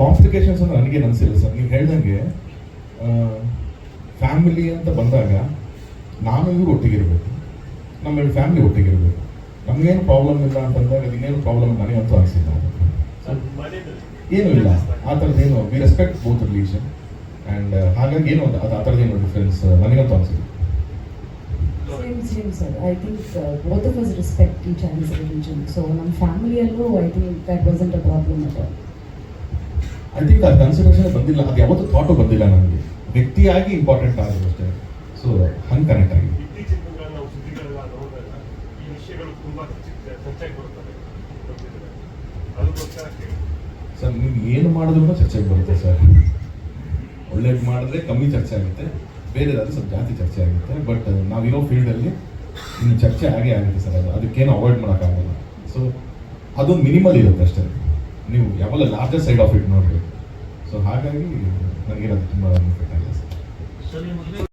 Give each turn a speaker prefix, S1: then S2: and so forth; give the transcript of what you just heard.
S1: Complications ಅಂದ್ರೆ ನನಗೇನು ಅನಿಸಿಲ್ಲ ಸರ್. ನೀವು ಹೇಳ್ದಂಗೆ ಫ್ಯಾಮಿಲಿ ಅಂತ ಬಂದಾಗ ನಾನು ಇವರು ಒಟ್ಟಿಗಿರಬೇಕು. ನಮ್ಮ ಫ್ಯಾಮಿಲಿ ಒಟ್ಟಿಗಿರಬೇಕು. ನಮಗೇನು ಪ್ರಾಬ್ಲಮ್ ಇಲ್ಲ ಅಂತಂದಾಗ ಅದಿನ್ನೇನು ಪ್ರಾಬ್ಲಮ್ ನನಗಂತೂ ಅನಿಸಿಲ್ಲ ಏನೂ ಇಲ್ಲ. ಆ ಥರದ್ದೇನು we respect both religion and ಹಾಗಾಗಿ ಏನು ಅದು ಆ ಥರದ್ದೇನು ಡಿಫ್ರೆನ್ಸ್ ನನಗಂತೂ ಅನಿಸಿಲ್ಲ.
S2: Same same sir I think both of us respect ಈ ಚೈನೀಸ್ ರಿಲಿಜನ್ ಸೊ ನಮ್ಮ ಫ್ಯಾಮಿಲಿಯಲ್ಲೂ I think that wasn't a problem at all
S1: I think ಅದು ಕನ್ಸಿಡರೇಷನ್ ಬಂದಿಲ್ಲ. ಅದು ಯಾವತ್ತೂ ಥಾಟು ಬಂದಿಲ್ಲ ನನಗೆ ವ್ಯಕ್ತಿಯಾಗಿ ಇಂಪಾರ್ಟೆಂಟ್ ಆಗಿದೆ ಅಷ್ಟೇ. ಸೊ ಹಂಗೆ ಕನೆಕ್ಟ್ ಆಗಿದೆ. ಸರ್ ನೀವು ಏನು ಮಾಡಿದ್ರು ಚರ್ಚೆಗೆ ಬರುತ್ತೆ ಸರ್. ಒಳ್ಳೇದು ಮಾಡಿದ್ರೆ ಕಮ್ಮಿ ಚರ್ಚೆ ಆಗುತ್ತೆ. ಬೇರೆದಾದ್ರೆ ಸ್ವಲ್ಪ ಜಾಸ್ತಿ ಚರ್ಚೆ ಆಗುತ್ತೆ. ಬಟ್ ನಾವಿರೋ ಫೀಲ್ಡಲ್ಲಿ ಇನ್ನು ಚರ್ಚೆ ಆಗೇ ಆಗುತ್ತೆ ಸರ್ ಅದು. ಅದಕ್ಕೇನು ಅವಾಯ್ಡ್ ಮಾಡೋಕ್ಕಾಗಲ್ಲ. ಸೊ ಅದೊಂದು ಮಿನಿಮಲ್ ಇರುತ್ತೆ ಅಷ್ಟೇ. ನೀವು ಯಾವಾಗ ಲಾರ್ಜರ್ ಸೈಡ್ ಆಫ್ ಇಟ್ ನೋಡಬೇಕು ಸೊ ಹಾಗಾಗಿ ನನಗೇನದು ತುಂಬ ಬೆನಿಫಿಟ್ ಆಗಿದೆ ಸರ್